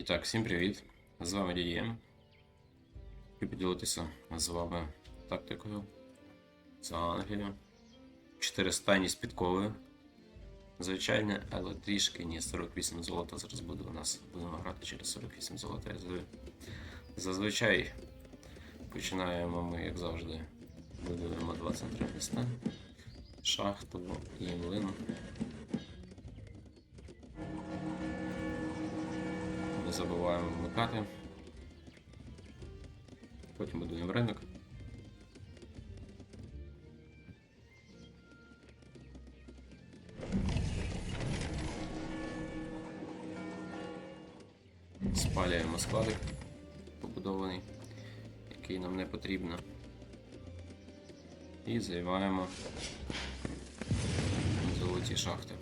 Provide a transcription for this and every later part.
І так, всім привіт! З вами Дієм. Хочу поділитися з вами тактикою за Англію. Чотири стайні з підковою. Звичайне, але трішки ні 48 золота зараз буде у нас. Будемо грати через 48 золота. Зазвичай починаємо ми, як завжди, будуємо два центри міста, шахту і млин. Не забуваємо вмикати. Потім будуємо ринок. Спалюємо складик побудований, який нам не потрібно. І займаємо золоті шахти.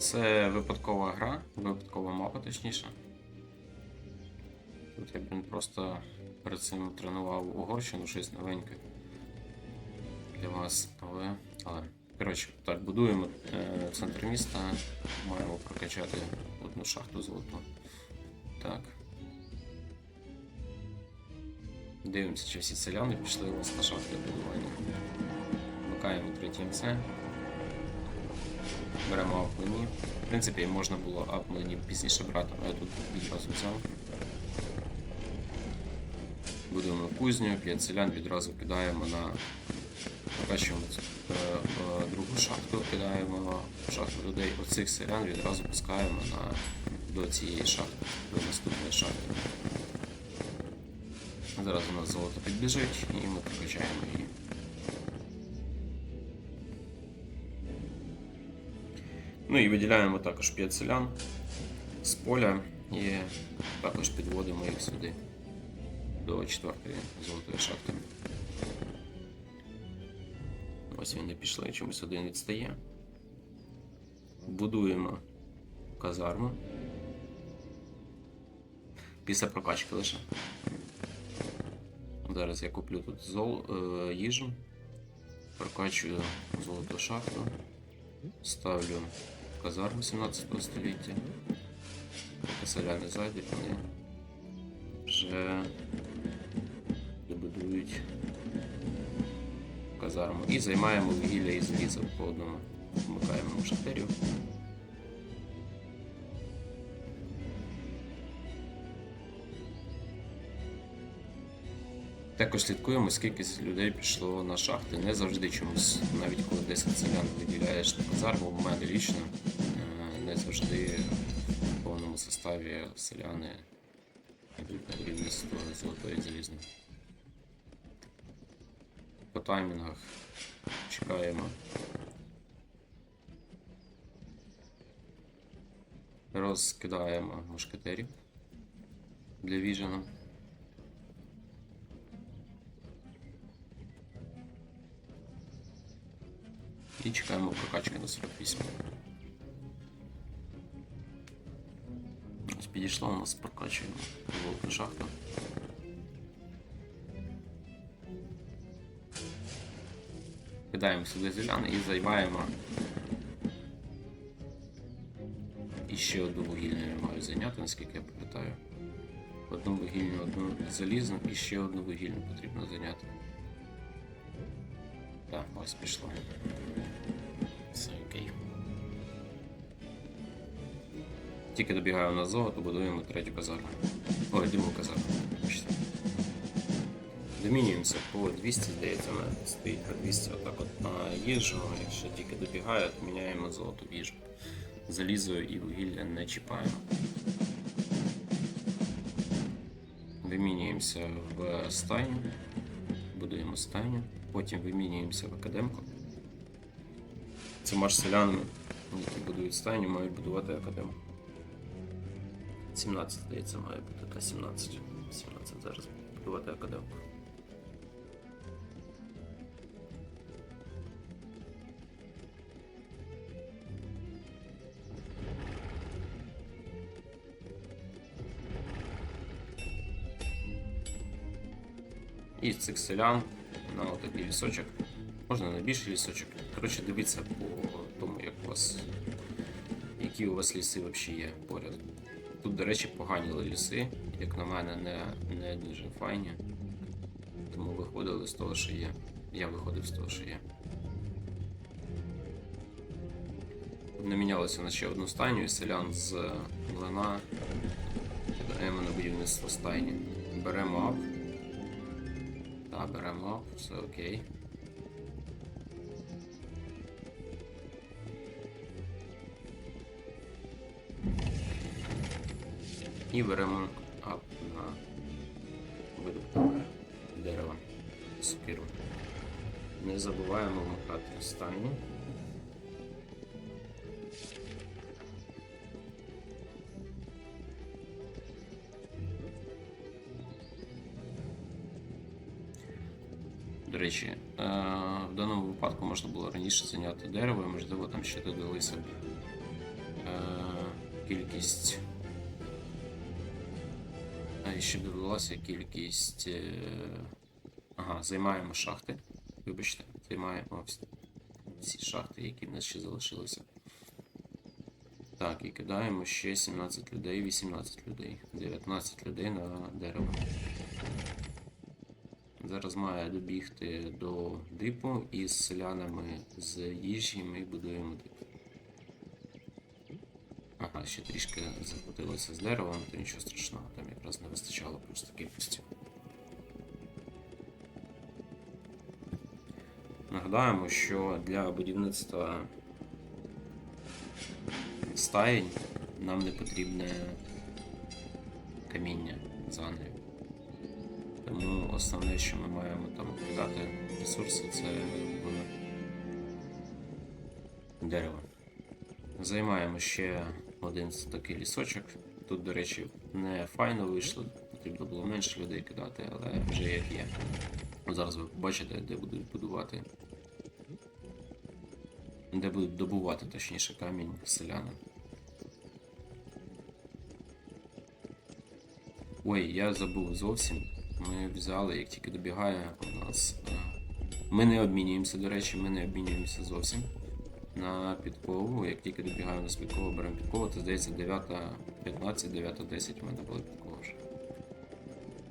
Це випадкова гра, випадкова мапа, точніше. Тут я б просто перед цим тренував Угорщину щось новеньке для вас. Але. але. Коротше, так, будуємо е, центр міста, маємо прокачати одну шахту золоту. Так. Дивимося, чи всі селяни пішли у нас на шахти будування. Вмикаємо третє МЦ. Беремо аплені. В принципі, можна було аплені пізніше брати, але я тут відразу взяв. Будуємо кузню, 5 селян відразу кидаємо на прокачуємо е, е, другу шахту, кидаємо в шахту людей. Оцих селян відразу пускаємо на, до цієї шахти, до наступної шахти. Зараз у нас золото підбіжить і ми прокачаємо її. Ну і виділяємо також 5 селян з поля і також підводимо їх сюди до четвертої золотої шахти. Ось вони пішли, чомусь один відстає. Будуємо казарму. Після прокачки лише. Зараз я куплю тут зол, е, їжу, прокачую золоту шахту, ставлю казарму 17 століття. Селяни ззаді, вони вже добудують казарму. І займаємо вугілля і залізо по одному. Вмикаємо мушкетерів. Також слідкуємо, скільки людей пішло на шахти. Не завжди чомусь, навіть коли 10 селян виділяєш на казарму, в мене лічно е, не завжди в повному составі селяни йдуть на будівництво золотої і залізної. По таймінгах чекаємо. Розкидаємо мушкетерів для віжена. І чекаємо прокачки на 48. Ось підійшла у нас прокачуємо золоту шахту. Кидаємо сюди зелян і займаємо. І ще одну вугільну я маю зайняти, наскільки я пам'ятаю. Одну вугільну, одну залізну і ще одну вугільну потрібно зайняти. Так, ось пішло. Тільки добігаю на золото, будуємо третю казарму. Ой, другу казарму. Домінюємося по 200, здається, мене стоїть по 200 отак от на їжу. Якщо тільки добігає, то міняємо золото в їжу. Залізо і вугілля не чіпаємо. Вимінюємося в стайню, будуємо стайню, потім вимінюємося в академку. Це маш селяни, які будують стайню, мають будувати академку. 17, здається, має бути та 17. 17 зараз будувати академку. І з цих селян на отакий вісочок Можна на більший лісочок. Коротше, дивіться по тому, як у вас. Які у вас ліси взагалі є поряд. Тут, до речі, погані ліси, як на мене, не, не дуже файні. Тому виходили з того, що є. Я виходив з того, що є. Не мінялося на ще одну стайню, і селян з млина беремо на будівництво стайні. Беремо ап. Так, беремо ап, все окей. І беремо ап на видобуток дерева сокиру. Не забуваємо вмикати стайню. До речі, е, в даному випадку можна було раніше зайняти дерево, і можливо там ще додалися б е, кількість. Е, Ще додалася кількість. е, Ага, займаємо шахти. Вибачте, займаємо всі- шахти, які в нас ще залишилися. Так, і кидаємо ще 17 людей, 18 людей, 19 людей на дерево. Зараз має добігти до дипу і з селянами з їжі ми будуємо дип. Ага, ще трішки захватилося з деревом, то нічого страшного, там якраз не вистачало просто кількості. Нагадаємо, що для будівництва стаєнь нам не потрібне каміння з. Тому основне, що ми маємо там кидати ресурси, це в дерево. Займаємо ще один такий лісочок. Тут, до речі, не файно вийшло, потрібно було менше людей кидати, але вже як є. Зараз ви побачите, де будуть будувати. Де будуть добувати, точніше, камінь селяни. Ой, я забув зовсім. Ми взяли, як тільки добігає у нас. е, Ми не обмінюємося, до речі, ми не обмінюємося зовсім на підкову. Як тільки добігає у нас беремо підкову, то здається 9.15, 9.10 у мене була підкова вже.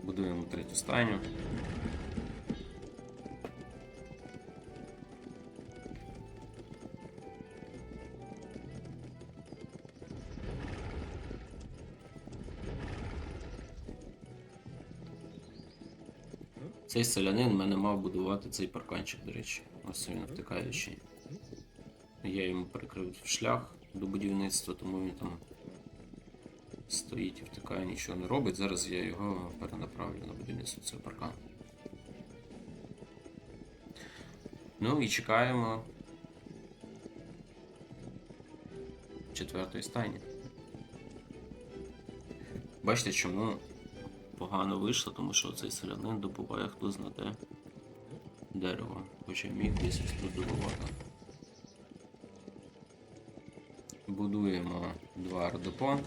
Будуємо третю стайню. Цей селянин мене мав будувати цей парканчик, до речі. Ось він втикаючий. Я йому перекрив шлях до будівництва, тому він там стоїть і втикає, нічого не робить. Зараз я його перенаправлю на будівництво цього паркану. Ну і чекаємо четвертої стайні. Бачите, чому погано вийшло, тому що цей селянин добуває хто знаде дерево, хоча міг десь тут добувати. Два.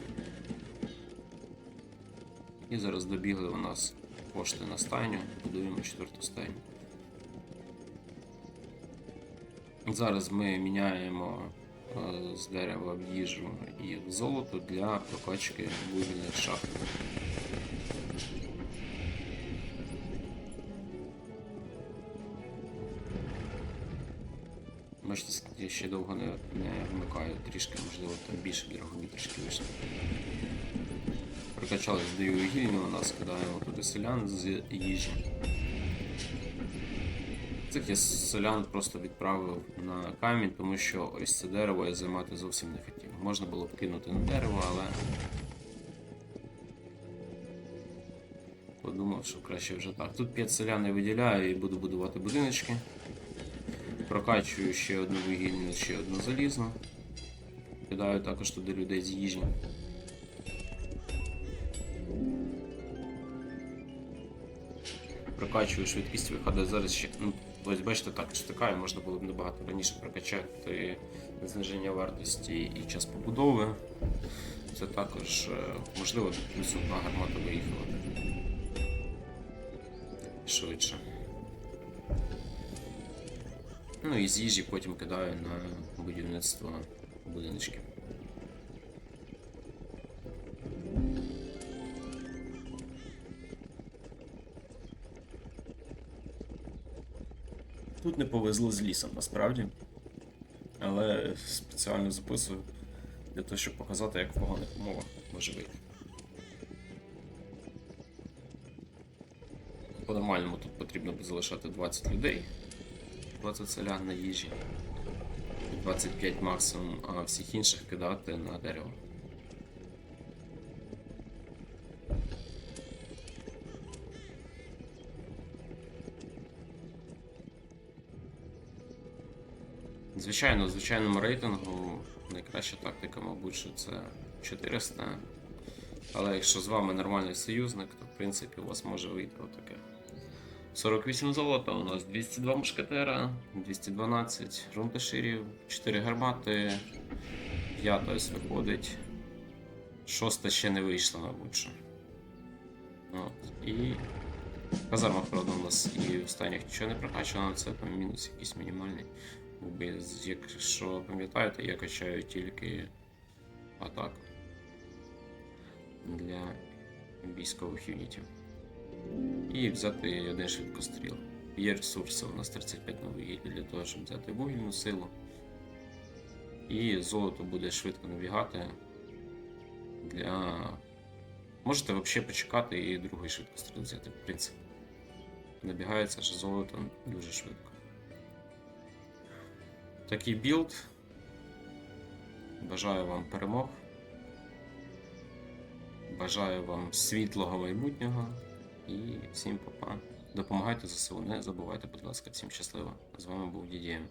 І зараз добігли у нас кошти на стайню, будуємо четверту стайню. Зараз ми міняємо е, з дерева в їжу і золото для прокачки вугільних шахт. Бачите, ще довго не, не вмикаю, трішки, можливо, там більше дорогові трішки вийшло. Прокачались до вугільню, у нас кидаємо туди селян з їжі. Цих я селян просто відправив на камінь, тому що ось це дерево я займати зовсім не хотів. Можна було б кинути на дерево, але подумав, що краще вже так. Тут 5 селян я виділяю і буду будувати будиночки. Прокачую ще одну вугільну, ще одну залізну. Кидаю також туди людей з їжі. Прокачую швидкість виходу. Зараз ще. Ну, ось бачите, так штикаю, можна було б набагато раніше прокачати зниження вартості і час побудови. Це також е, можливо одна гармата виїхала. Швидше. Ну і з їжі потім кидаю на будівництво будиночків. Тут не повезло з лісом, насправді. Але спеціально записую для того, щоб показати, як в поганих умовах може вийти. По-нормальному тут потрібно залишати 20 людей, 20 селян на їжі, 25 максимум, а всіх інших кидати на дерево. Звичайно, звичайному рейтингу найкраща тактика, мабуть, що це 400. Але якщо з вами нормальний союзник, то в принципі у вас може вийти отаке. 48 золота, у нас 202 мушкетера, 212 румпеширів, 4 гармати, 5 ось виходить. Шоста ще не вийшла, мабуть. що. От. І в казармах, правда, у нас і в станях нічого не прокачано, це там мінус якийсь мінімальний. Бо Якщо пам'ятаєте, я качаю тільки атаку для військових юнітів. І взяти один швидкостріл. Є ресурси, у нас 35 нових гіль для того, щоб взяти вугільну силу. І золото буде швидко набігати для. Можете взагалі почекати і другий швидкостріл взяти, в принципі. Набігається ж золото дуже швидко. Такий білд. Бажаю вам перемог. Бажаю вам світлого майбутнього і всім па-па. Допомагайте ЗСУ, не забувайте, будь ласка, всім щасливо. З вами був Дідієм.